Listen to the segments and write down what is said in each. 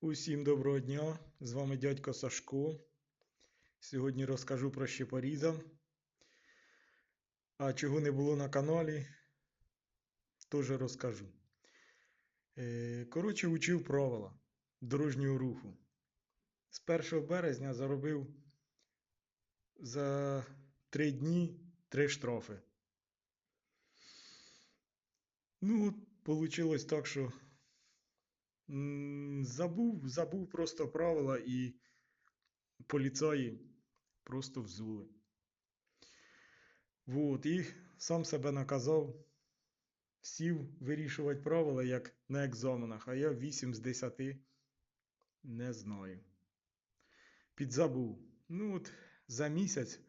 Усім доброго дня! З вами дядько Сашко. Сьогодні розкажу про щепоріза. А чого не було на каналі, теж розкажу. Е, Коротше, учив правила дорожнього руху. З 1 березня заробив за 3 дні 3 штрафи. Ну, вийшло так, що Забув, забув просто правила і поліцаї просто взули. Вот, і сам себе наказав, сів вирішувати правила, як на екзаменах, а я 8 з 10 не знаю. Підзабув. Ну от за місяць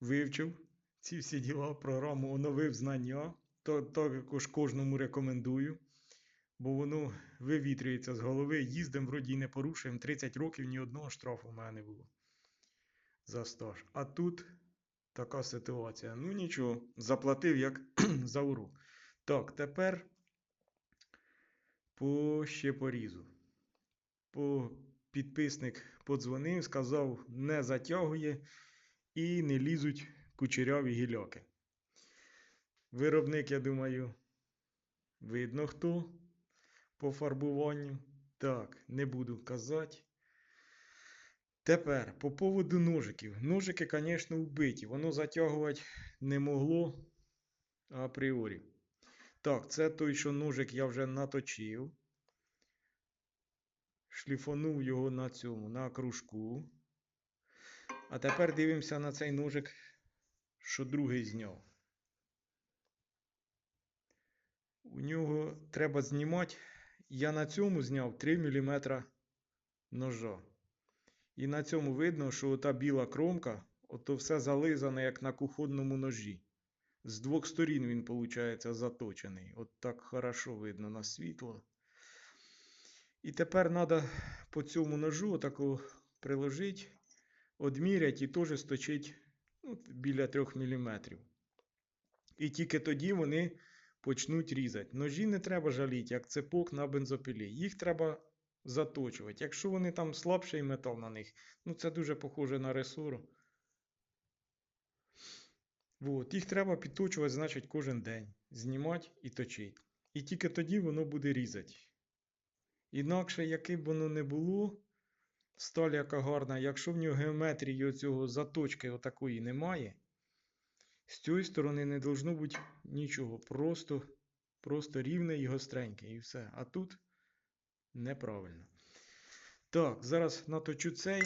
вивчив ці всі діла, програму оновив знання, то також кожному рекомендую бо воно вивітрюється з голови. Їздим, вроді й не порушуємо. 30 років ні одного штрафу в мене не було за стаж. А тут така ситуація. Ну нічого, заплатив як за урок. Так, тепер по ще порізу. По підписник подзвонив, сказав, не затягує і не лізуть кучеряві гіляки. Виробник, я думаю, видно хто по фарбуванню. Так, не буду казати. Тепер, по поводу ножиків. Ножики, звісно, вбиті. Воно затягувати не могло апріорі. Так, це той, що ножик я вже наточив. Шліфонув його на цьому, на кружку. А тепер дивимося на цей ножик, що другий зняв. У нього треба знімати я на цьому зняв 3 мм ножа. І на цьому видно, що ота біла кромка, ото все зализане, як на кухонному ножі. З двох сторін він, виходить, заточений. От так хорошо видно на світло. І тепер треба по цьому ножу отако приложити, одміряти і теж сточити ну, біля 3 мм. І тільки тоді вони почнуть різати. Ножі не треба жаліти, як цепок на бензопилі. Їх треба заточувати. Якщо вони там слабший метал на них, ну це дуже похоже на ресору. Вот. Їх треба підточувати, значить, кожен день. Знімати і точити. І тільки тоді воно буде різати. Інакше, яке б воно не було, сталь яка гарна, якщо в нього геометрії оцього заточки отакої немає, з цієї сторони не должно бути нічого. Просто, просто рівне і гостреньке і все. А тут неправильно. Так, зараз наточу цей,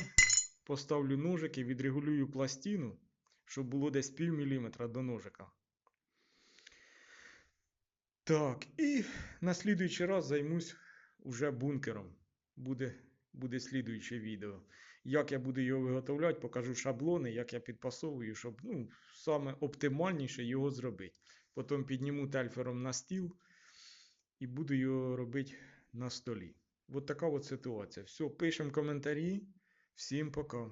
поставлю ножики, відрегулюю пластину, щоб було десь пів міліметра до ножика. Так, і на слідуючий раз займусь уже бункером. Буде, буде слідуюче відео. Як я буду його виготовляти, покажу шаблони, як я підпасовую, щоб ну, саме оптимальніше його зробити. Потім підніму тельфером на стіл і буду його робити на столі. От така от ситуація. Все, пишемо коментарі. Всім пока.